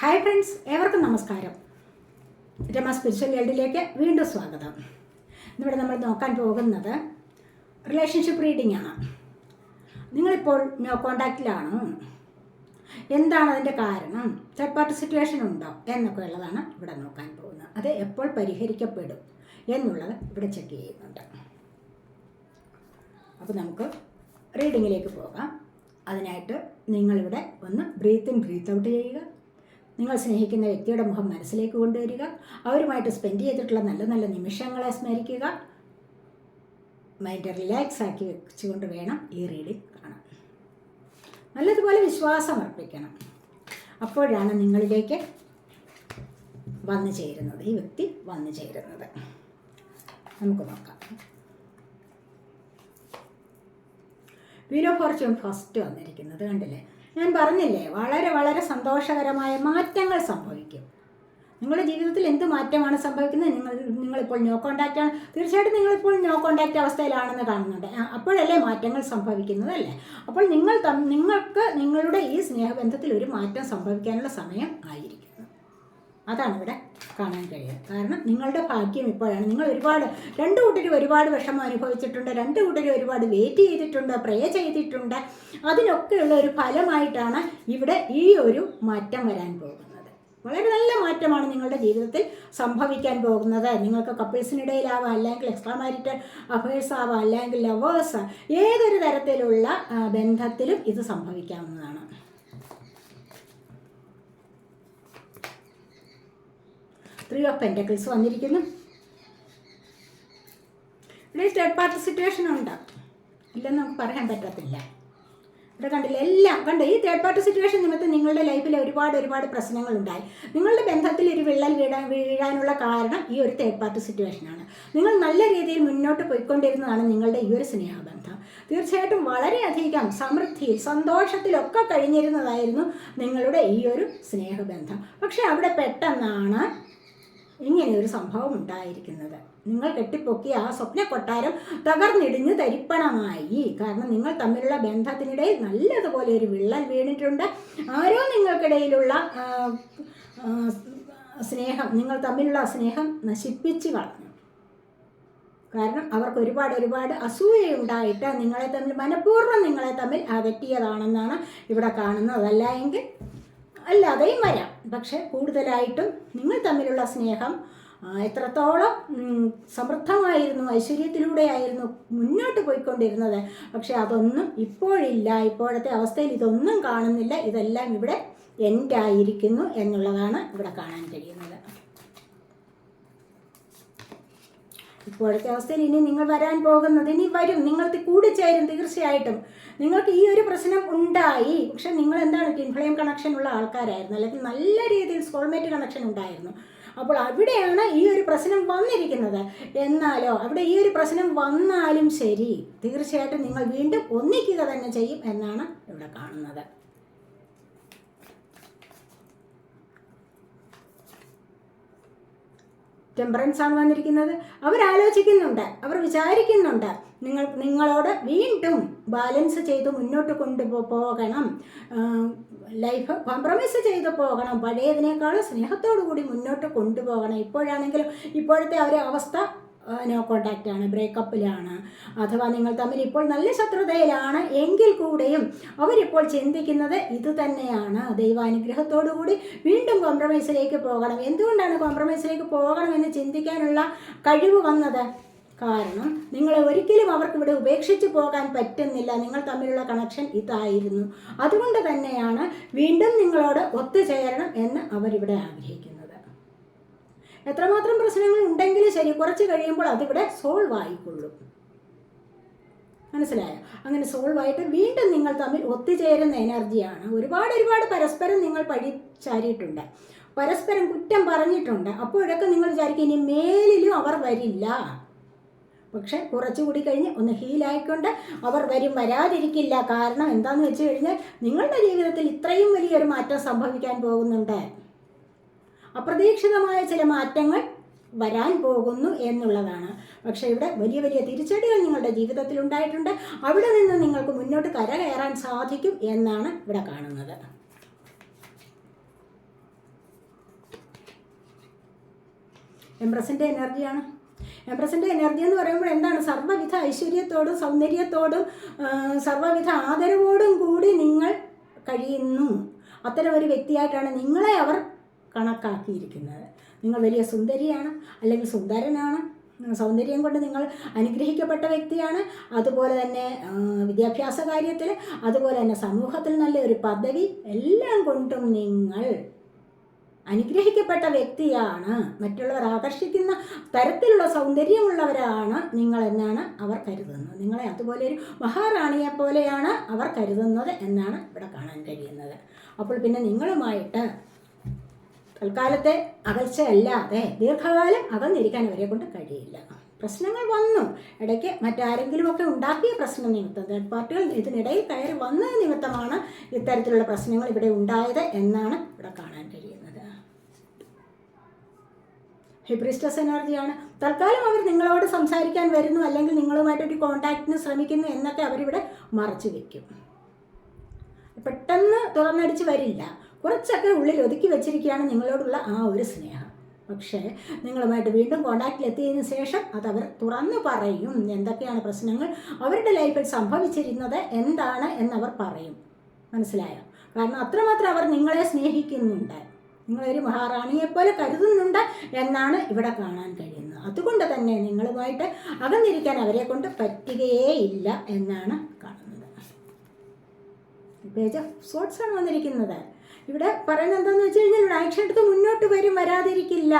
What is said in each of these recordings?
Hi friends ഏവർക്കും നമസ്കാരം. Rama spiritual വേൾഡിലേക്ക് വീണ്ടും സ്വാഗതം. ഇന്നിവിടെ നമ്മൾ നോക്കാൻ പോകുന്നത് റിലേഷൻഷിപ്പ് റീഡിംഗ് ആണ്. നിങ്ങളിപ്പോൾ നോ കോണ്ടാക്റ്റിലാണോ എന്താണ് അതിന്റെ കാരണം? തേർഡ് പാർട്ടി സിറ്റുവേഷൻ ഉണ്ടോ? എന്നൊക്കെ ഉള്ളതാണ് ഇവിടെ നോക്കാൻ പോകുന്നത്. അത് എപ്പോൾ പരിഹരിക്കപ്പെടും എന്നുള്ളത് ഇവിടെ ചെക്ക് ചെയ്യുന്നുണ്ട്. അപ്പോൾ നമുക്ക് റീഡിങ്ങിലേക്ക് പോകാം. അതിനായിട്ട് നിങ്ങളിവിടെ ഒന്ന് ബ്രീത്ത് ഇൻ ബ്രീത്ത് ഔട്ട് ചെയ്യുക. നിങ്ങൾ സ്നേഹിക്കുന്ന വ്യക്തിയുടെ മുഖം മനസ്സിലേക്ക് കൊണ്ടുവരിക. അവരുമായിട്ട് സ്പെൻഡ് ചെയ്തിട്ടുള്ള നല്ല നല്ല നിമിഷങ്ങളെ സ്മരിക്കുക. മൈൻഡ് റിലാക്സ് ആക്കി വെച്ചുകൊണ്ട് വേണം ഈ റീഡിംഗ് കാണാൻ. നല്ലതുപോലെ വിശ്വാസം അർപ്പിക്കണം. അപ്പോഴാണ് നിങ്ങളിലേക്ക് വന്നു ചേരുന്നത്. ഈ വ്യക്തി വന്നു ചേരുന്നത്. നമുക്ക് നോക്കാം. വീനോ ഫോർച്യൂൺ ഫസ്റ്റ് വന്നിരിക്കുന്നത് കണ്ടില്ലേ? ഞാൻ പറഞ്ഞില്ലേ വളരെ വളരെ സന്തോഷകരമായ മാറ്റങ്ങൾ സംഭവിക്കും. നിങ്ങളുടെ ജീവിതത്തിൽ എന്ത് മാറ്റമാണ് സംഭവിക്കുന്നത്? നിങ്ങൾ നിങ്ങളിപ്പോൾ നോ കോണ്ടാക്റ്റ് ആണ്. തീർച്ചയായിട്ടും നിങ്ങളിപ്പോൾ നോ കോണ്ടാക്റ്റ് അവസ്ഥയിലാണെന്ന് കാണുന്നുണ്ട്. അപ്പോഴല്ലേ മാറ്റങ്ങൾ സംഭവിക്കുന്നത് അല്ലേ? അപ്പോൾ നിങ്ങൾ നിങ്ങൾക്ക് നിങ്ങളുടെ ഈ സ്നേഹബന്ധത്തിൽ ഒരു മാറ്റം സംഭവിക്കാനുള്ള സമയം ആയിരിക്കുന്നു. അതാണ് ഇവിടെ കാണാൻ കഴിയുക കാരണം നിങ്ങളുടെ ഭാഗ്യം ഇപ്പോഴാണ്. നിങ്ങൾ ഒരുപാട് രണ്ട് കൂട്ടരും ഒരുപാട് വിഷമം അനുഭവിച്ചിട്ടുണ്ട് രണ്ട് കൂട്ടരും ഒരുപാട് വെയിറ്റ് ചെയ്തിട്ടുണ്ട് പ്രേ ചെയ്തിട്ടുണ്ട്. അതിനൊക്കെയുള്ള ഒരു ഫലമായിട്ടാണ് ഇവിടെ ഈ ഒരു മാറ്റം വരാൻ പോകുന്നത്. വളരെ നല്ല മാറ്റമാണ് നിങ്ങളുടെ ജീവിതത്തിൽ സംഭവിക്കാൻ പോകുന്നത്. നിങ്ങൾക്ക് കപ്പിൾസിനിടയിലാവാം അല്ലെങ്കിൽ എക്സ്ട്രാ മാരിറ്റൽ അഫേഴ്സ് ആവാം അല്ലെങ്കിൽ ലവേഴ്സ് ഏതൊരു തരത്തിലുള്ള ബന്ധത്തിലും ഇത് സംഭവിക്കാവുന്നതാണ്. ത്രീ ഓഫ് പെന്റക്കിൾസ് വന്നിരിക്കുന്നു. ഇവിടെ തേർഡ് പാർട്ടി സിറ്റുവേഷൻ ഉണ്ട്. ഇല്ലെന്ന് നമുക്ക് പറയാൻ പറ്റത്തില്ല. ഇവിടെ കണ്ടില്ല? എല്ലാം കണ്ട്? ഈ തേർഡ് പാർട്ടി സിറ്റുവേഷൻ നിമിത്തം നിങ്ങളുടെ ലൈഫിൽ ഒരുപാട് ഒരുപാട് പ്രശ്നങ്ങളുണ്ടായി. നിങ്ങളുടെ ബന്ധത്തിൽ ഒരു വിള്ളൽ വീടാൻ വീഴാനുള്ള കാരണം ഈ ഒരു തേർഡ് പാർട്ടി സിറ്റുവേഷനാണ് നിങ്ങൾ നല്ല രീതിയിൽ മുന്നോട്ട് പോയിക്കൊണ്ടിരുന്നതാണ് നിങ്ങളുടെ ഈ ഒരു സ്നേഹബന്ധം. തീർച്ചയായിട്ടും വളരെയധികം സമൃദ്ധിയിൽ സന്തോഷത്തിലൊക്കെ കഴിഞ്ഞിരുന്നതായിരുന്നു നിങ്ങളുടെ ഈ ഒരു സ്നേഹബന്ധം. പക്ഷേ അവിടെ പെട്ടെന്നാണ് ഇങ്ങനെ ഒരു സംഭവം ഉണ്ടായിരിക്കുന്നത്. നിങ്ങൾ കെട്ടിപ്പൊക്കി ആ സ്വപ്ന കൊട്ടാരം തകർന്നിടിഞ്ഞ് തരിപ്പണമായി. കാരണം നിങ്ങൾ തമ്മിലുള്ള ബന്ധത്തിനിടയിൽ നല്ലതുപോലെ ഒരു വിള്ളൽ വീണിട്ടുണ്ട്. ആരോ നിങ്ങൾക്കിടയിലുള്ള സ്നേഹം നിങ്ങൾ തമ്മിലുള്ള സ്നേഹം നശിപ്പിച്ച് കളഞ്ഞു. കാരണം അവർക്ക് ഒരുപാട് ഒരുപാട് അസൂയയുണ്ടായിട്ട് നിങ്ങളെ തമ്മിൽ മനഃപൂർവം നിങ്ങളെ തമ്മിൽ അകറ്റിയതാണെന്നാണ് ഇവിടെ കാണുന്നത്. അതല്ല എങ്കിൽ അല്ലാതെയും വരാം. പക്ഷെ കൂടുതലായിട്ടും നിങ്ങൾ തമ്മിലുള്ള സ്നേഹം എത്രത്തോളം സമൃദ്ധമായിരുന്നു ഐശ്വര്യത്തിലൂടെയായിരുന്നു മുന്നോട്ട് പോയിക്കൊണ്ടിരുന്നത്. പക്ഷെ അതൊന്നും ഇപ്പോഴില്ല. ഇപ്പോഴത്തെ അവസ്ഥയിൽ ഇതൊന്നും കാണുന്നില്ല. ഇതെല്ലാം ഇവിടെ എൻഡായിരിക്കുന്നു എന്നുള്ളതാണ് ഇവിടെ കാണാൻ കഴിയുന്നത്. ഇപ്പോഴത്തെ അവസ്ഥയിൽ ഇനി നിങ്ങൾ വരാൻ പോകുന്നത് ഇനി വരും. നിങ്ങൾക്ക് ചേരും തീർച്ചയായിട്ടും. നിങ്ങൾക്ക് ഈ ഒരു പ്രശ്നം ഉണ്ടായി. പക്ഷെ നിങ്ങൾ എന്താണ് ഇൻഫ്ലെയിം കണക്ഷൻ ഉള്ള ആൾക്കാരായിരുന്നു. അല്ലെങ്കിൽ നല്ല രീതിയിൽ സ്കോൾമേറ്റ് കണക്ഷൻ ഉണ്ടായിരുന്നു. അപ്പോൾ അവിടെയാണ് ഈ ഒരു പ്രശ്നം വന്നിരിക്കുന്നത്. എന്നാലോ അവിടെ ഈ ഒരു പ്രശ്നം വന്നാലും ശരി. തീർച്ചയായിട്ടും നിങ്ങൾ വീണ്ടും ഒന്നിക്കുക തന്നെ ചെയ്യും എന്നാണ് ഇവിടെ കാണുന്നത്. ടെമ്പറൻസ് ആണ് വന്നിരിക്കുന്നത്. അവരാലോചിക്കുന്നുണ്ട് അവർ വിചാരിക്കുന്നുണ്ട്. നിങ്ങൾ നിങ്ങളോട് വീണ്ടും ബാലൻസ് ചെയ്ത് മുന്നോട്ട് കൊണ്ടുപോകണം ലൈഫ് കോംപ്രമൈസ് ചെയ്ത് പോകണം. പഴയതിനേക്കാളും സ്നേഹത്തോടു കൂടി മുന്നോട്ട് കൊണ്ടുപോകണം ഇപ്പോഴാണെങ്കിലും ഇപ്പോഴത്തെ ഒരു അവസ്ഥ നോ കോണ്ടാക്റ്റാണ് ബ്രേക്കപ്പിലാണ് അഥവാ നിങ്ങൾ തമ്മിൽ ഇപ്പോൾ നല്ല ശത്രുതയിലാണ് എങ്കിൽ കൂടെയും അവരിപ്പോൾ ചിന്തിക്കുന്നത് ഇത് തന്നെയാണ്. ദൈവാനുഗ്രഹത്തോടു കൂടി വീണ്ടും കോംപ്രമൈസിലേക്ക് പോകണം. എന്തുകൊണ്ടാണ് കോംപ്രമൈസിലേക്ക് പോകണമെന്ന് ചിന്തിക്കാനുള്ള കഴിവ് വന്നത്? കാരണം നിങ്ങളെ ഒരിക്കലും അവർക്ക് ഇവിടെ ഉപേക്ഷിച്ച് പോകാൻ പറ്റുന്നില്ല. നിങ്ങൾ തമ്മിലുള്ള കണക്ഷൻ ഇതായിരുന്നു. അതുകൊണ്ട് തന്നെയാണ് വീണ്ടും നിങ്ങളോട് ഒത്തുചേരണം എന്ന് അവരിവിടെ ആഗ്രഹിക്കുന്നത്. എത്രമാത്രം പ്രശ്നങ്ങൾ ഉണ്ടെങ്കിലും ശരി കുറച്ച് കഴിയുമ്പോൾ അതിവിടെ സോൾവ് ആയിക്കൊള്ളും. മനസ്സിലായോ? അങ്ങനെ സോൾവ് ആയിട്ട് വീണ്ടും നിങ്ങൾ തമ്മിൽ ഒത്തുചേരുന്ന എനർജിയാണ് ഒരുപാട് ഒരുപാട് പരസ്പരം നിങ്ങൾ പഴിച്ചാരിയിട്ടുണ്ട്. പരസ്പരം കുറ്റം പറഞ്ഞിട്ടുണ്ട്. അപ്പോഴൊക്കെ നിങ്ങൾ വിചാരിക്കും ഇനി മേലിലും അവർ വരില്ല. പക്ഷെ കുറച്ചുകൂടി കഴിഞ്ഞ് ഒന്ന് ഹീലായിക്കൊണ്ട് അവർ വരും വരാതിരിക്കില്ല. കാരണം എന്താണെന്ന് വെച്ച് കഴിഞ്ഞാൽ നിങ്ങളുടെ ജീവിതത്തിൽ ഇത്രയും വലിയൊരു മാറ്റം സംഭവിക്കാൻ പോകുന്നുണ്ട്. അപ്രതീക്ഷിതമായ ചില മാറ്റങ്ങൾ വരാൻ പോകുന്നു എന്നുള്ളതാണ്. പക്ഷേ ഇവിടെ വലിയ വലിയ തിരിച്ചടികൾ നിങ്ങളുടെ ജീവിതത്തിൽ ഉണ്ടായിട്ടുണ്ട്. അവിടെ നിന്ന് നിങ്ങൾക്ക് മുന്നോട്ട് കരകയറാൻ സാധിക്കും എന്നാണ് ഇവിടെ കാണുന്നത്. എംപ്രസിന്റെ എനർജിയാണ് എംപ്രസിന്റെ എനർജി എന്ന് പറയുമ്പോൾ എന്താണ്? സർവവിധ ഐശ്വര്യത്തോടും സൗന്ദര്യത്തോടും സർവവിധ ആദരവോടും കൂടി നിങ്ങൾ കഴിയുന്നു. അത്തരം ഒരു വ്യക്തിയായിട്ടാണ് നിങ്ങളെ അവർ കണക്കാക്കിയിരിക്കുന്നത്. നിങ്ങൾ വലിയ സുന്ദരിയാണ് അല്ലെങ്കിൽ സുന്ദരനാണ്. സൗന്ദര്യം കൊണ്ട് നിങ്ങൾ അനുഗ്രഹിക്കപ്പെട്ട വ്യക്തിയാണ്. അതുപോലെ തന്നെ വിദ്യാഭ്യാസ കാര്യത്തിൽ അതുപോലെ തന്നെ സമൂഹത്തിൽ നല്ലൊരു പദവി എല്ലാം കൊണ്ടും നിങ്ങൾ അനുഗ്രഹിക്കപ്പെട്ട വ്യക്തിയാണ്. മറ്റുള്ളവർ ആകർഷിക്കുന്ന തരത്തിലുള്ള സൗന്ദര്യമുള്ളവരാണ് നിങ്ങൾ എന്നാണ് അവർ കരുതുന്നത്. നിങ്ങളെ അതുപോലെ ഒരു മഹാറാണിയെ പോലെയാണ് അവർ കരുതുന്നത് എന്നാണ് ഇവിടെ കാണാൻ കഴിയുന്നത്. അപ്പോൾ പിന്നെ നിങ്ങളുമായിട്ട് തൽക്കാലത്തെ അകൽച്ചയല്ലാതെ ദീർഘകാലം അകന്നിരിക്കാൻ അവരെ കൊണ്ട് കഴിയില്ല. പ്രശ്നങ്ങൾ വന്നു. ഇടയ്ക്ക് മറ്റാരെങ്കിലുമൊക്കെ ഉണ്ടാക്കിയ പ്രശ്നം നിമിത്തം. തേർഡ് പാർട്ടികൾ ഇതിനിടയിൽ കയറി വന്നത് നിമിത്തമാണ് ഇത്തരത്തിലുള്ള പ്രശ്നങ്ങൾ ഇവിടെ ഉണ്ടായത് എന്നാണ് ഇവിടെ കാണാൻ കഴിയുന്നത്. ഹിബ്രിസ്റ്റസ് എനർജിയാണ് തൽക്കാലം അവർ നിങ്ങളോട് സംസാരിക്കാൻ വരുന്നു. അല്ലെങ്കിൽ നിങ്ങളുമായിട്ടൊരു കോണ്ടാക്റ്റിന് ശ്രമിക്കുന്നു എന്നൊക്കെ അവരിവിടെ മറച്ചു വെക്കും. പെട്ടെന്ന് തുറന്നടിച്ച് വരില്ല. കുറച്ചൊക്കെ ഉള്ളിൽ ഒതുക്കി വെച്ചിരിക്കുകയാണ് നിങ്ങളോടുള്ള ആ ഒരു സ്നേഹം. പക്ഷേ നിങ്ങളുമായിട്ട് വീണ്ടും കോണ്ടാക്റ്റിൽ എത്തിയതിനു ശേഷം അത് അവർ തുറന്നു പറയും എന്തൊക്കെയാണ് പ്രശ്നങ്ങൾ അവരുടെ ലൈഫിൽ സംഭവിച്ചിരുന്നത് എന്താണ് എന്നവർ പറയും. മനസ്സിലായോ? കാരണം അത്രമാത്രം അവർ നിങ്ങളെ സ്നേഹിക്കുന്നുണ്ട്. നിങ്ങളൊരു മഹാറാണിയെപ്പോലെ കരുതുന്നുണ്ട് എന്നാണ് ഇവിടെ കാണാൻ കഴിയുന്നത്. അതുകൊണ്ട് തന്നെ നിങ്ങളുമായിട്ട് അകന്നിരിക്കാൻ അവരെ കൊണ്ട് പറ്റുകയേ ഇല്ല എന്നാണ് കാണുന്നത്. പേജ് ഓഫ് സോട്ട്സ് ആണ് വന്നിരിക്കുന്നത്. ഇവിടെ പറയുന്നത് എന്താണെന്ന് വെച്ച് കഴിഞ്ഞാൽ ഇവിടെ ആക്ഷൻ എടുത്ത് മുന്നോട്ട് വരും വരാതിരിക്കില്ല.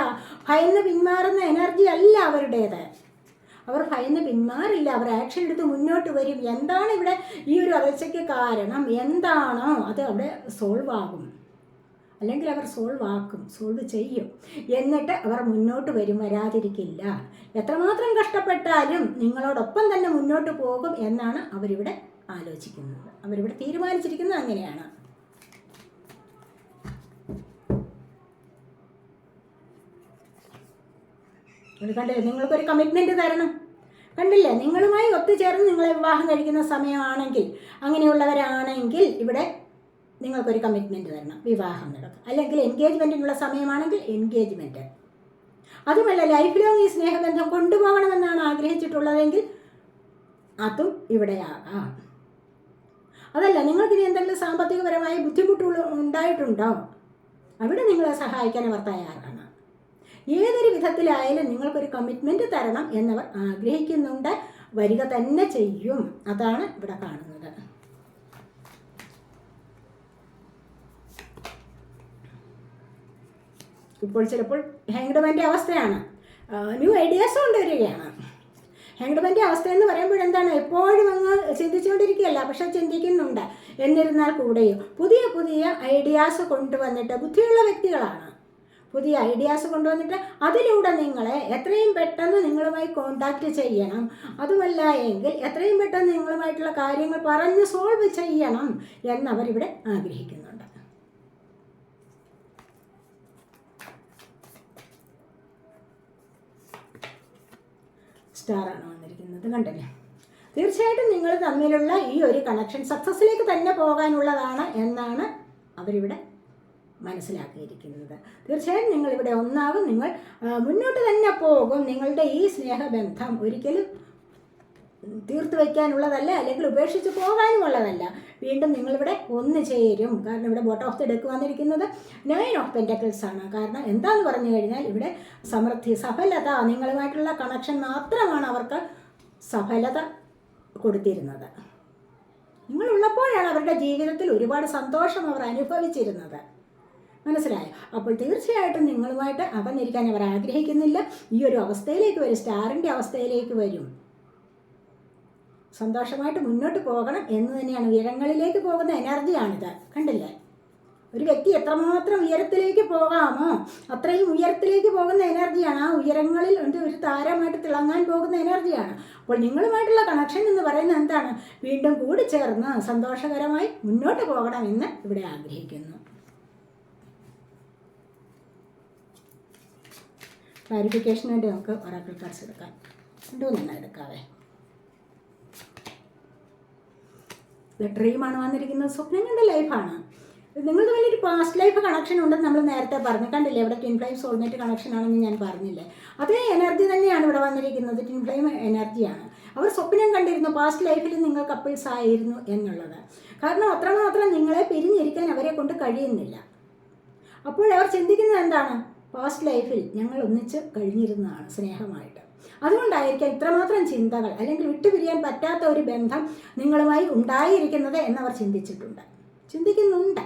ഭയന്ന് പിന്മാറുന്ന എനർജി അല്ല അവരുടേത്. അവർ ഭയന്ന് പിന്മാറില്ല അവർ ആക്ഷൻ എടുത്ത് മുന്നോട്ട് വരും. എന്താണ് ഇവിടെ ഈ ഒരു അകൽച്ചയ്ക്ക് കാരണം? എന്താണോ അത് അവിടെ സോൾവ് ആകും. അല്ലെങ്കിൽ അവർ സോൾവ് ആക്കും സോൾവ് ചെയ്യും. എന്നിട്ട് അവർ മുന്നോട്ട് വരും വരാതിരിക്കില്ല. എത്രമാത്രം കഷ്ടപ്പെട്ടാലും നിങ്ങളോടൊപ്പം തന്നെ മുന്നോട്ട് പോകും എന്നാണ് അവരിവിടെ ആലോചിക്കുന്നത്. അവരിവിടെ തീരുമാനിച്ചിരിക്കുന്നത് അങ്ങനെയാണ്. ഇത് കണ്ടില്ലേ നിങ്ങൾക്കൊരു കമ്മിറ്റ്മെന്റ് തരണം. കണ്ടില്ലേ? നിങ്ങളുമായി ഒത്തുചേർന്ന് നിങ്ങളെ വിവാഹം കഴിക്കുന്ന സമയമാണെങ്കിൽ അങ്ങനെയുള്ളവരാണെങ്കിൽ ഇവിടെ നിങ്ങൾക്കൊരു കമ്മിറ്റ്മെന്റ് തരണം. വിവാഹം നടക്കും അല്ലെങ്കിൽ എൻഗേജ്മെന്റിനുള്ള സമയമാണെങ്കിൽ എൻഗേജ്മെന്റ് അതുമല്ല ലൈഫ് ലോങ് ഈ സ്നേഹബന്ധം കൊണ്ടുപോകണമെന്നാണ് ആഗ്രഹിച്ചിട്ടുള്ളതെങ്കിൽ അതും ഇവിടെയാകാം അതല്ല നിങ്ങൾക്കിനി എന്തെങ്കിലും സാമ്പത്തികപരമായ ബുദ്ധിമുട്ടുകൾ ഉണ്ടായിട്ടുണ്ടോ? അവിടെ നിങ്ങളെ സഹായിക്കാൻ അവർ തയ്യാറാണ്. ഏതൊരു വിധത്തിലായാലും നിങ്ങൾക്കൊരു കമ്മിറ്റ്മെന്റ് തരണം എന്നവർ ആഗ്രഹിക്കുന്നുണ്ട്. വരിക തന്നെ ചെയ്യും. അതാണ് ഇവിടെ കാണുന്നത്. ഇപ്പോൾ ചിലപ്പോൾ ഹാങ്ഡ്മാന്റെ അവസ്ഥയാണ്. ന്യൂ ഐഡിയാസ് കൊണ്ടുവരികയാണ് ഹാങ്ഡ്മാന്റെ അവസ്ഥ എന്ന് പറയുമ്പോൾ എന്താണ്? എപ്പോഴും അങ്ങ് ചിന്തിച്ചുകൊണ്ടിരിക്കുകയല്ല പക്ഷെ ചിന്തിക്കുന്നുണ്ട്. എന്നിരുന്നാൽ കൂടെയും പുതിയ പുതിയ ഐഡിയാസ് കൊണ്ടുവന്നിട്ട് ബുദ്ധിയുള്ള വ്യക്തികളാണ്. പുതിയ ഐഡിയാസ് കൊണ്ടുവന്നിട്ട് അതിലൂടെ നിങ്ങളെ എത്രയും പെട്ടെന്ന് നിങ്ങളുമായി കോണ്ടാക്ട് ചെയ്യണം. അതുമല്ല എങ്കിൽ എത്രയും പെട്ടെന്ന് നിങ്ങളുമായിട്ടുള്ള കാര്യങ്ങൾ പറഞ്ഞ് സോൾവ് ചെയ്യണം എന്നവരിവിടെ ആഗ്രഹിക്കുന്നുണ്ട്. സ്റ്റാറാണ് വന്നിരിക്കുന്നത് കണ്ടല്ലേ? തീർച്ചയായിട്ടും നിങ്ങൾ തമ്മിലുള്ള ഈ ഒരു കണക്ഷൻ സക്സസ്സിലേക്ക് തന്നെ പോകാനുള്ളതാണ് എന്നാണ് അവരിവിടെ മനസ്സിലാക്കിയിരിക്കുന്നത്. തീർച്ചയായും നിങ്ങളിവിടെ ഒന്നാകും. നിങ്ങൾ മുന്നോട്ട് തന്നെ പോകും. നിങ്ങളുടെ ഈ സ്നേഹബന്ധം ഒരിക്കലും തീർത്തു വയ്ക്കാനുള്ളതല്ല അല്ലെങ്കിൽ ഉപേക്ഷിച്ച് പോകാനുമുള്ളതല്ല. വീണ്ടും നിങ്ങളിവിടെ ഒന്ന് ചേരും. കാരണം ഇവിടെ ബോട്ട് ഓഫ് ദി ഡെക്ക് വന്നിരിക്കുന്നത് നയൻ ഓഫ് പെന്റക്കിൾസ് ആണ്. കാരണം എന്താന്ന് പറഞ്ഞു കഴിഞ്ഞാൽ ഇവിടെ സമൃദ്ധി സഫലത നിങ്ങളുമായിട്ടുള്ള കണക്ഷൻ മാത്രമാണ് അവർക്ക് സഫലത കൊടുത്തിരുന്നത്. നിങ്ങളുള്ളപ്പോഴാണ് അവരുടെ ജീവിതത്തിൽ ഒരുപാട് സന്തോഷം അവർ അനുഭവിച്ചിരുന്നത്. മനസ്സിലായോ? അപ്പോൾ തീർച്ചയായിട്ടും നിങ്ങളുമായിട്ട് അകന്നിരിക്കാൻ അവർ ആഗ്രഹിക്കുന്നില്ല. ഈ ഒരു അവസ്ഥയിലേക്ക് വരും. സ്റ്റാറിന്റെ അവസ്ഥയിലേക്ക് വരും. സന്തോഷമായിട്ട് മുന്നോട്ട് പോകണം എന്ന് തന്നെയാണ്. ഉയരങ്ങളിലേക്ക് പോകുന്ന എനർജിയാണിത് കണ്ടില്ലേ? ഒരു വ്യക്തി എത്രമാത്രം ഉയരത്തിലേക്ക് പോകാമോ അത്രയും ഉയരത്തിലേക്ക് പോകുന്ന എനർജിയാണ് ആ ഉയരങ്ങളിൽ ഉണ്ട് ഒരു താരമായിട്ട് തിളങ്ങാൻ പോകുന്ന എനർജിയാണ് അപ്പോൾ നിങ്ങളുമായിട്ടുള്ള കണക്ഷൻ എന്ന് പറയുന്നത് എന്താണ്? വീണ്ടും കൂടി ചേർന്ന് സന്തോഷകരമായി മുന്നോട്ട് പോകണമെന്ന് ഇവിടെ ആഗ്രഹിക്കുന്നു. ക്ലാരിഫിക്കേഷന് വേണ്ടി നമുക്ക് ഒറാക്കിൾ കാർഡ്സ് എടുക്കാം. രണ്ടുമൂന്നെണ്ണം എടുക്കാവേ. ഡ്രീമാണ് വന്നിരിക്കുന്നത്. സ്വപ്നം കണ്ട ലൈഫാണ് നിങ്ങൾക്ക് വലിയൊരു പാസ്റ്റ് ലൈഫ് കണക്ഷൻ ഉണ്ടെന്ന് നമ്മൾ നേരത്തെ പറഞ്ഞു. കണ്ടില്ലേ ഇവിടെ ട്വിൻ ഫ്ലെയിം സോൾമേറ്റ് കണക്ഷൻ ആണെന്ന് ഞാൻ പറഞ്ഞില്ലേ? അതേ എനർജി തന്നെയാണ് ഇവിടെ വന്നിരിക്കുന്നത്. ട്വിൻ ഫ്ലെയിം എനർജിയാണ് അവർ സ്വപ്നം കണ്ടിരുന്നു. പാസ്റ്റ് ലൈഫിൽ നിങ്ങൾ കപ്പിൾസ് ആയിരുന്നു എന്നുള്ളത്. കാരണം അത്രമാത്രം നിങ്ങളെ പിരിഞ്ഞിരിക്കാൻ അവരെ കൊണ്ട് കഴിയുന്നില്ല. അപ്പോൾ അവർ ചിന്തിക്കുന്നത് എന്താണ്? പാസ്റ്റ് ലൈഫിൽ ഞങ്ങൾ ഒന്നിച്ച് കഴിഞ്ഞിരുന്നതാണ് സ്നേഹമായിട്ട്. അതുകൊണ്ടായിരിക്കാം ഇത്രമാത്രം ചിന്തകൾ അല്ലെങ്കിൽ വിട്ടുപിരിയാൻ പറ്റാത്ത ഒരു ബന്ധം നിങ്ങളുമായി ഉണ്ടായിരിക്കുന്നത് എന്നവർ ചിന്തിച്ചിട്ടുണ്ട്. ചിന്തിക്കുന്നുണ്ട്.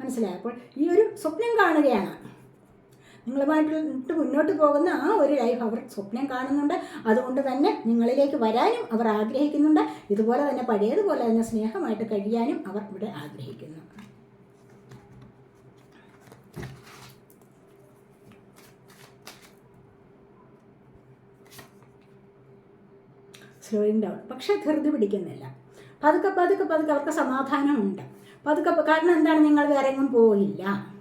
മനസ്സിലായപ്പോൾ ഈ ഒരു സ്വപ്നം കാണുകയാണ്. നിങ്ങളുമായിട്ട് മുന്നോട്ട് പോകുന്ന ആ ഒരു ലൈഫ് അവർ സ്വപ്നം കാണുന്നുണ്ട്. അതുകൊണ്ട് തന്നെ നിങ്ങളിലേക്ക് വരാനും അവർ ആഗ്രഹിക്കുന്നുണ്ട്. ഇതുപോലെ തന്നെ പഴയതുപോലെ തന്നെ സ്നേഹമായിട്ട് കഴിയാനും അവർ ഇവിടെ ആഗ്രഹിക്കുന്നു. സ്ലോയിങ് ഡൗൺ പക്ഷേ ധൃതി പിടിക്കുന്നില്ല. പതുക്കെ പതുക്കെ പതുക്കെ അവർക്ക് സമാധാനമുണ്ട്. പതുക്കെ കാരണം എന്താണ്? നിങ്ങൾ വേറെ എങ്ങും പോയില്ല.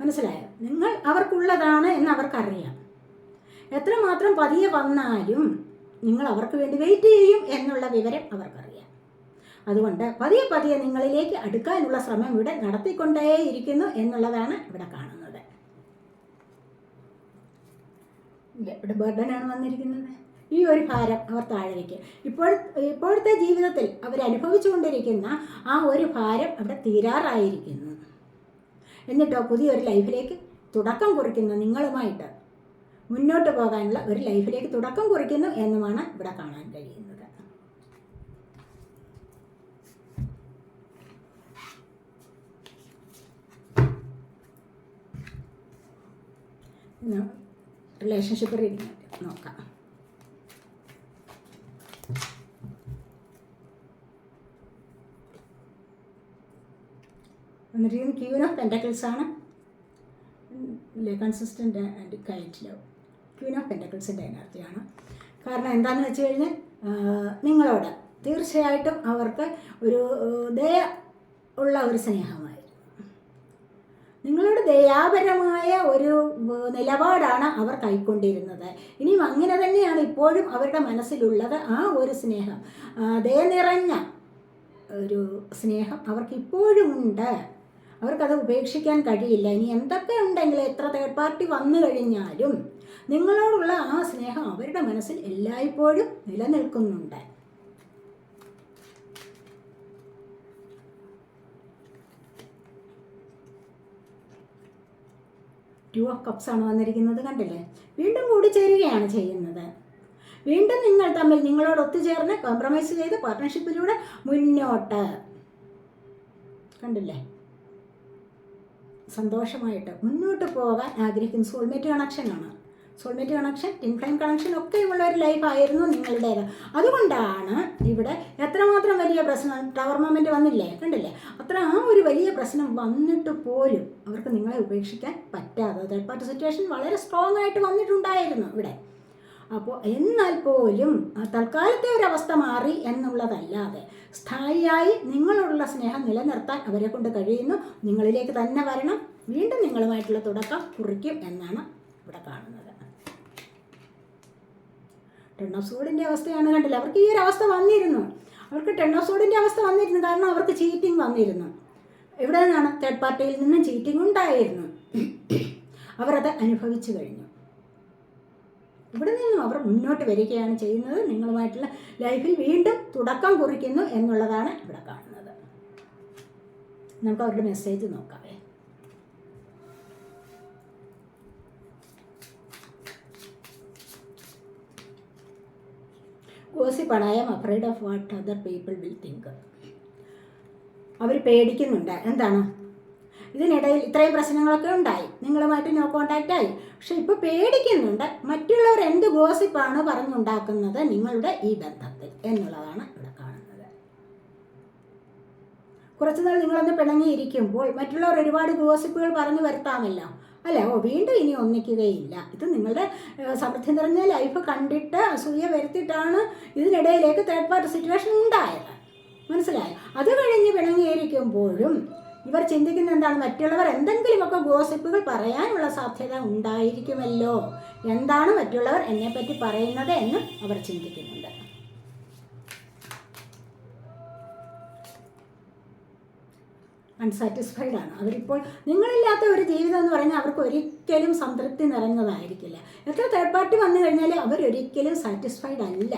മനസ്സിലായോ? നിങ്ങൾ അവർക്കുള്ളതാണ് എന്ന് അവർക്കറിയാം. എത്രമാത്രം പതിയെ വന്നാലും നിങ്ങൾ അവർക്ക് വേണ്ടി വെയിറ്റ് ചെയ്യും എന്നുള്ള വിവരം അവർക്കറിയാം. അതുകൊണ്ട് പതിയെ പതിയെ നിങ്ങളിലേക്ക് അടുക്കാനുള്ള ശ്രമം ഇവിടെ നടത്തിക്കൊണ്ടേയിരിക്കുന്നു എന്നുള്ളതാണ് ഇവിടെ കാണുന്നത്. ഇവിടെ ബർഡനാണ് വന്നിരിക്കുന്നത്. ഈ ഒരു ഭാരം അവർ താഴെ വയ്ക്കുക ഇപ്പോൾ ഇപ്പോഴത്തെ ജീവിതത്തിൽ അവർ അനുഭവിച്ചുകൊണ്ടിരിക്കുന്ന ആ ഒരു ഭാരം അവിടെ തീരാറായിരിക്കുന്നു. എന്നിട്ടോ പുതിയൊരു ലൈഫിലേക്ക് തുടക്കം കുറിക്കുന്നു നിങ്ങളുമായിട്ട്. മുന്നോട്ട് പോകാനുള്ള ഒരു ലൈഫിലേക്ക് തുടക്കം കുറിക്കുന്നു എന്നുമാണ് ഇവിടെ കാണാൻ കഴിയുന്നത്. റിലേഷൻഷിപ്പ് റീഡിങ് നോക്കാം. വന്നിരിക്കുന്നത് ക്യൂൻ ഓഫ് പെന്റക്കിൾസ് ആണ്. Consistent and kind love queen of പെന്റക്കിൾസിന്റെ എനർജിയാണ് കാരണം എന്താണെന്ന് വെച്ച് കഴിഞ്ഞാൽ നിങ്ങളോട് തീർച്ചയായിട്ടും അവർക്ക് ഒരു ദയ ഉള്ള ഒരു സ്നേഹമായിരുന്നു. നിങ്ങളോട് ദയാപരമായ ഒരു നിലപാടാണ് അവർ കൈക്കൊണ്ടിരുന്നത്. ഇനിയും അങ്ങനെ തന്നെയാണ് ഇപ്പോഴും അവരുടെ മനസ്സിലുള്ളത് ആ ഒരു സ്നേഹം. ദയ നിറഞ്ഞ ഒരു സ്നേഹം അവർക്ക് ഇപ്പോഴും ഉണ്ട്. അവർക്കത് ഉപേക്ഷിക്കാൻ കഴിയില്ല. ഇനി എന്തൊക്കെ ഉണ്ടെങ്കിലും എത്ര തേർഡ് പാർട്ടി വന്നു കഴിഞ്ഞാലും നിങ്ങളോടുള്ള ആ സ്നേഹം അവരുടെ മനസ്സിൽ എല്ലായ്പ്പോഴും നിലനിൽക്കുന്നുണ്ട്. ടു ഓഫ് കപ്സ് ആണ് വന്നിരിക്കുന്നത് കണ്ടില്ലേ? വീണ്ടും കൂടി ചേരുകയാണ് ചെയ്യുന്നത്. വീണ്ടും നിങ്ങൾ തമ്മിൽ നിങ്ങളോട് ഒത്തുചേർന്ന് കോംപ്രമൈസ് ചെയ്ത് പാർട്ട്ണർഷിപ്പിലൂടെ മുന്നോട്ട്. കണ്ടില്ലേ? സന്തോഷമായിട്ട് മുന്നോട്ട് പോകാൻ ആഗ്രഹിക്കുന്ന സോൾമേറ്റ് കണക്ഷനാണ് സോൾമേറ്റ് കണക്ഷൻ ഇൻഫ്ലൈം കണക്ഷൻ ഒക്കെ ഉള്ള ഒരു ലൈഫായിരുന്നു നിങ്ങളുടേത്. അതുകൊണ്ടാണ് ഇവിടെ എത്രമാത്രം വലിയ പ്രശ്നം ടവർ മൊമെന്റ് വന്നില്ലേ? കണ്ടില്ലേ? അത്ര ആ ഒരു വലിയ പ്രശ്നം വന്നിട്ട് പോലും അവർക്ക് നിങ്ങളെ ഉപേക്ഷിക്കാൻ പറ്റാതെ തേർഡ് പാർട്ടി സിറ്റുവേഷൻ വളരെ സ്ട്രോങ് ആയിട്ട് വന്നിട്ടുണ്ടായിരുന്നു ഇവിടെ. അപ്പോൾ എന്നാൽ പോലും തൽക്കാലത്തെ ഒരവസ്ഥ മാറി എന്നുള്ളതല്ലാതെ സ്ഥായിയായി നിങ്ങളോടുള്ള സ്നേഹം നിലനിർത്താൻ അവരെ കൊണ്ട് കഴിയുന്നു. നിങ്ങളിലേക്ക് തന്നെ വരണം. വീണ്ടും നിങ്ങളുമായിട്ടുള്ള തുടക്കം കുറിക്കും എന്നാണ് ഇവിടെ കാണുന്നത്. ടെൺ ഓഫ് സോഡിന്റെ അവസ്ഥയാണ് കണ്ടില്ല? അവർക്ക് ഈ ഒരു അവസ്ഥ വന്നിരുന്നു. അവർക്ക് ടെൺ ഓഫ് സോഡിന്റെ അവസ്ഥ വന്നിരുന്നു. കാരണം അവർക്ക് ചീറ്റിംഗ് വന്നിരുന്നു. ഇവിടെ നിന്നാണ് തേർഡ് പാർട്ടിയിൽ നിന്നും ചീറ്റിംഗ് ഉണ്ടായിരുന്നു. അവരത് അനുഭവിച്ചു കഴിഞ്ഞു. ഇവിടെ നിന്നും അവർ മുന്നോട്ട് വരികയാണ് ചെയ്യുന്നത്. നിങ്ങളുമായിട്ടുള്ള ലൈഫിൽ വീണ്ടും തുടക്കം കുറിക്കുന്നു എന്നുള്ളതാണ് ഇവിടെ കാണുന്നത്. നമുക്ക് അവരുടെ message നോക്കാവേ. I am afraid of what other people will think അവർ പേടിക്കുന്നുണ്ട്. എന്താണ്? ഇതിനിടയിൽ ഇത്രയും പ്രശ്നങ്ങളൊക്കെ ഉണ്ടായി. നിങ്ങളുമായിട്ട് നോ കോണ്ടാക്റ്റ് ആയി. പക്ഷെ ഇപ്പോൾ പേടിക്കുന്നുണ്ട്. മറ്റുള്ളവർ എന്ത് ഗോസിപ്പാണ് പറഞ്ഞുണ്ടാക്കുന്നത് നിങ്ങളുടെ ഈ ബന്ധത്തിൽ എന്നുള്ളതാണ് ഇവിടെ കാണുന്നത്. കുറച്ചുനാൾ നിങ്ങളൊന്ന് പിണങ്ങിയിരിക്കുമ്പോൾ മറ്റുള്ളവർ ഒരുപാട് ഗോസിപ്പുകൾ പറഞ്ഞു വരുത്താമല്ലോ. അല്ല? ഓ വീണ്ടും ഇനി ഒന്നിക്കുകയില്ല. ഇത് നിങ്ങളുടെ സമൃദ്ധി നിറഞ്ഞ ലൈഫ് കണ്ടിട്ട് അസൂയ വരുത്തിയിട്ടാണ് ഇതിനിടയിലേക്ക് തേർഡ് പാർട്ടി സിറ്റുവേഷൻ ഉണ്ടായത്. മനസ്സിലായോ? അത് കഴിഞ്ഞ് പിണങ്ങിയിരിക്കുമ്പോഴും ഇവർ ചിന്തിക്കുന്ന എന്താണ്? മറ്റുള്ളവർ എന്തെങ്കിലുമൊക്കെ ഗോസിപ്പുകൾ പറയാനുള്ള സാധ്യത ഉണ്ടായിരിക്കുമല്ലോ. എന്താണ് മറ്റുള്ളവർ എന്നെപ്പറ്റി പറയുന്നത് എന്ന് അവർ ചിന്തിക്കുന്നുണ്ട്. അൺസാറ്റിസ്ഫൈഡ് ആണ്. അവരിപ്പോൾ നിങ്ങളില്ലാത്ത ഒരു ജീവിതം എന്ന് പറഞ്ഞാൽ അവർക്ക് ഒരിക്കലും സംതൃപ്തി നിറഞ്ഞതായിരിക്കില്ല. എത്ര തേർഡ് പാർട്ടി വന്നു കഴിഞ്ഞാൽ അവരൊരിക്കലും സാറ്റിസ്ഫൈഡ് അല്ല.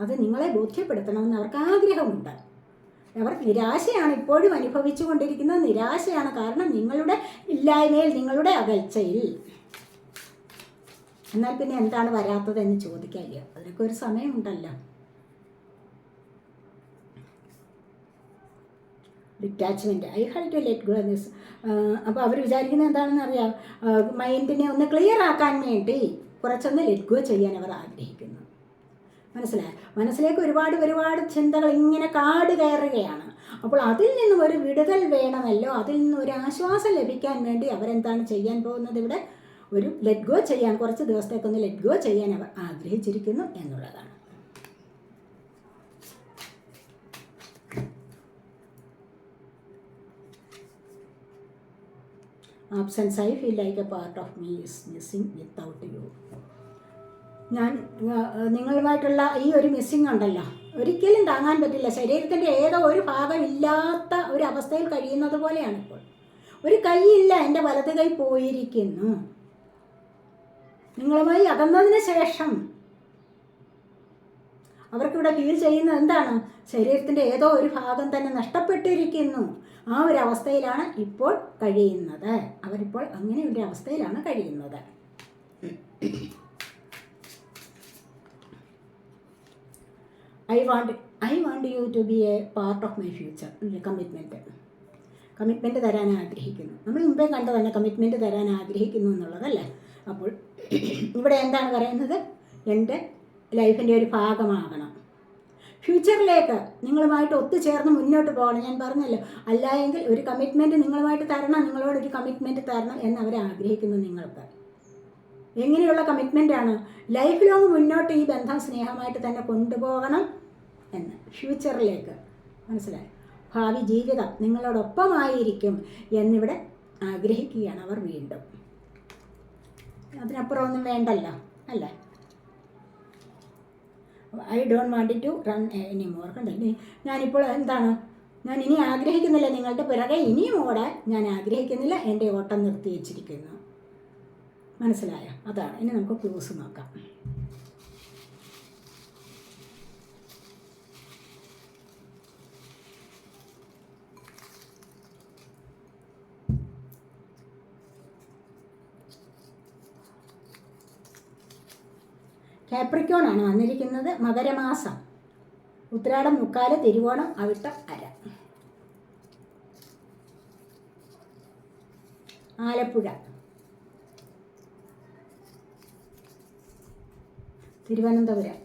അത് നിങ്ങളെ ബോധ്യപ്പെടുത്തണമെന്ന് അവർക്ക് ആഗ്രഹമുണ്ട്. അവർ നിരാശയാണ് ഇപ്പോഴും അനുഭവിച്ചു കൊണ്ടിരിക്കുന്നത് നിരാശയാണ് കാരണം നിങ്ങളുടെ ഇല്ലായ്മയിൽ നിങ്ങളുടെ അകൽച്ചയിൽ. എന്നാൽ പിന്നെ എന്താണ് വരാത്തത് എന്ന് ചോദിക്കാനില്ല അതിനൊക്കെ ഒരു സമയമുണ്ടല്ലോ. Detachment I have to let go this അപ്പോൾ അവർ വിചാരിക്കുന്നത് എന്താണെന്ന് അറിയാം? മൈൻഡിനെ ഒന്ന് ക്ലിയർ ആക്കാൻ വേണ്ടി കുറച്ചൊന്ന് ലെറ്റ് ഗോ ചെയ്യാൻ അവർ ആഗ്രഹിക്കുന്നു. മനസ്സിലായോ? മനസ്സിലേക്ക് ഒരുപാട് ഒരുപാട് ചിന്തകൾ ഇങ്ങനെ കാട് കയറുകയാണ്. അപ്പോൾ അതിൽ നിന്നും ഒരു വിടുതൽ വേണമല്ലോ? അതിൽ നിന്നും ഒരു ആശ്വാസം ലഭിക്കാൻ വേണ്ടി അവരെന്താണ് ചെയ്യാൻ പോകുന്നത് ഇവിടെ? ഒരു ലെറ്റ് ഗോ ചെയ്യാൻ കുറച്ച് ദിവസത്തേക്കൊന്ന് ലെറ്റ് ഗോ ചെയ്യാൻ അവർ ആഗ്രഹിച്ചിരിക്കുന്നു എന്നുള്ളതാണ്. Absence I feel like a part of me is missing without you ഞാൻ നിങ്ങളുമായിട്ടുള്ള ഈ ഒരു മിസ്സിങ് ഉണ്ടല്ലോ. ഒരിക്കലും താങ്ങാൻ പറ്റില്ല. ശരീരത്തിന്റെ ഏതോ ഒരു ഭാഗമില്ലാത്ത ഒരു അവസ്ഥയിൽ കഴിയുന്നത് പോലെയാണ് ഇപ്പോൾ. ഒരു കൈയില്ല എന്റെ വലത് കൈ പോയിരിക്കുന്നു. നിങ്ങളുമായി അകന്നതിന് ശേഷം അവർക്കിവിടെ ഫീൽ ചെയ്യുന്നത് എന്താണ്? ശരീരത്തിന്റെ ഏതോ ഒരു ഭാഗം തന്നെ നഷ്ടപ്പെട്ടിരിക്കുന്നു. ആ ഒരു അവസ്ഥയിലാണ് ഇപ്പോൾ കഴിയുന്നത്. അവരിപ്പോൾ അങ്ങനെ ഒരു അവസ്ഥയിലാണ് കഴിയുന്നത്. I want I want you to be a part of my future commitment commitment തരാൻ ആഗ്രഹിക്കുന്നു. നമ്മൾ മുമ്പേ കണ്ടതന്നെ കമ്മിറ്റ്മെന്റ് തരാൻ ആഗ്രഹിക്കുന്നു എന്നുള്ളതല്ലേ? അപ്പോൾ ഇവിടെ എന്താണ് പറയുന്നത്? എന്റെ ലൈഫിന്റെ ഒരു ഭാഗമാകണം. ഫ്യൂച്ചറിലേക്ക് നിങ്ങളുമായിട്ട് ഒത്തുചേർന്ന് മുന്നോട്ട് പോകണം. ഞാൻ പറഞ്ഞല്ലോ അല്ല എങ്കിൽ ഒരു കമ്മിറ്റ്മെന്റ് നിങ്ങളുമായിട്ട് തരണം നിങ്ങളോട് ഒരു കമ്മിറ്റ്മെന്റ് തരണം എന്ന് അവർ ആഗ്രഹിക്കുന്നു നിങ്ങൾക്ക്. എങ്ങനെയുള്ള ആണ്? ലൈഫ് ലോങ് മുന്നോട്ട് ഈ ബന്ധം സ്നേഹമായിട്ട് തന്നെ കൊണ്ടുപോകണം. എന്ന്. ഫ്യൂച്ചറിലേക്ക്. മനസ്സിലായി? ഭാവി ജീവിതം നിങ്ങളോടൊപ്പമായിരിക്കും എന്നിവിടെ ആഗ്രഹിക്കുകയാണ് അവർ വീണ്ടും. അതിനപ്പുറം ഒന്നും വേണ്ടല്ലോ അല്ലേ? I don't want to run any more കണ്ടല്ലേ ഞാനിപ്പോൾ എന്താണ്? ഞാൻ ഇനി ആഗ്രഹിക്കുന്നില്ല. നിങ്ങളുടെ പിറകെ ഇനിയും ഓടാൻ ഞാൻ ആഗ്രഹിക്കുന്നില്ല. എന്റെ ഓട്ടം നിർത്തി വെച്ചിരിക്കുന്നു മനസ്സിലായോ? അതാണ്. ഇനി നമുക്ക് ക്ലൂസ് നോക്കാം. കാപ്രിക്കോൺ ആണ് വന്നിരിക്കുന്നത് മകരമാസം. ഉത്രാടം മുക്കാൽ തിരുവോണം അവിട്ടം അര. ആലപ്പുഴ. തിരുവനന്തപുരം.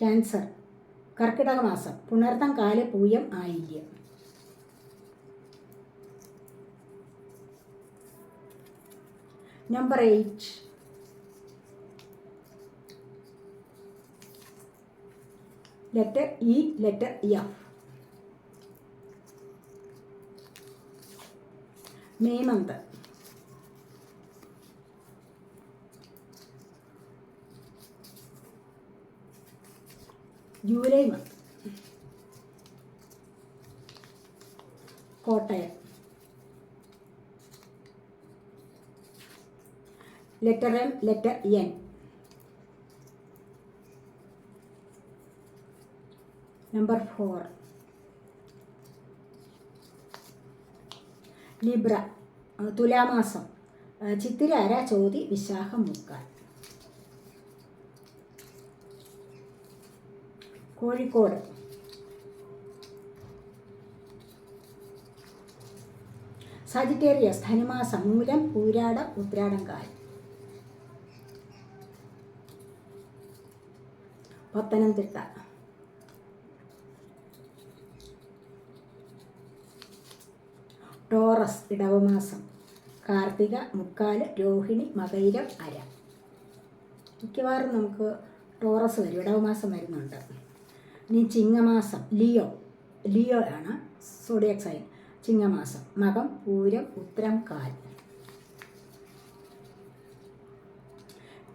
ക്യാൻസർ കർക്കിടക മാസം. പുണർത്തം കാൽ Pooyam Ayilyam. Number eight letter E letter F May month July month Kottayam letter M, letter N. Number four. Libra ആ, തുലാമാസം ചിത്തിരാര ചോതി വിശാഖം മുക്കാൽ കോഴിക്കോട് സജിറ്റേറിയസ് ധനുമാസം മൂലം പൂരാടം ഉത്രാടം കാൽ പത്തനംതിട്ട. ടോറസ് ഇടവമാസം. കാർത്തിക മുക്കാൽ രോഹിണി മകൈരം അര. മിക്കവാറും നമുക്ക് ടോറസ് വരും. ഇടവമാസം വരുന്നുണ്ട്. ഇനി ചിങ്ങമാസം ലിയോ. ലിയോ ആണ് സോഡിയക് സൈൻ. ചിങ്ങമാസം. മകം പൂരം ഉത്തരം കാൽ.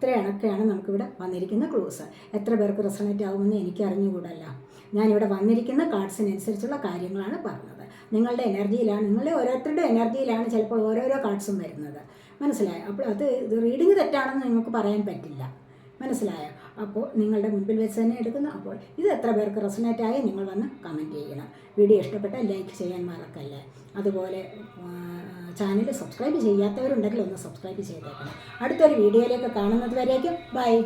ഇത്രയൊക്കെയാണ് നമുക്കിവിടെ വന്നിരിക്കുന്ന ക്ലൂസ് എത്ര പേർക്ക് റെസണേറ്റ് ആകുമെന്ന് എനിക്ക് അറിഞ്ഞുകൂടല്ല. ഞാനിവിടെ വന്നിരിക്കുന്ന കാർഡ്സിനനുസരിച്ചുള്ള കാര്യങ്ങളാണ് പറഞ്ഞത്. നിങ്ങളുടെ എനർജിയിലാണ് നിങ്ങളുടെ ഓരോരുത്തരുടെ എനർജിയിലാണ് ചിലപ്പോൾ ഓരോരോ കാർഡ്സും വരുന്നത്. മനസ്സിലായോ? അപ്പോൾ അത് ഇത് റീഡിങ് തെറ്റാണെന്ന് നിങ്ങൾക്ക് പറയാൻ പറ്റില്ല. മനസ്സിലായോ? അപ്പോൾ നിങ്ങളുടെ മുൻപിൽ വെച്ച് തന്നെ എടുക്കുന്നു. അപ്പോൾ ഇത് എത്ര പേർക്ക് റെസണേറ്റ് ആയി നിങ്ങൾ വന്ന് കമന്റ് ചെയ്യണം. വീഡിയോ ഇഷ്ടപ്പെട്ടാൽ ലൈക്ക് ചെയ്യാൻ മറക്കല്ലേ. അതുപോലെ ചാനൽ സബ്സ്ക്രൈബ് ചെയ്യാത്തവരുണ്ടെങ്കിൽ ഒന്ന് സബ്സ്ക്രൈബ് ചെയ്തേക്കണം. അടുത്തൊരു വീഡിയോയിലേക്ക് കാണുന്നത് വരേക്കും. ബൈ.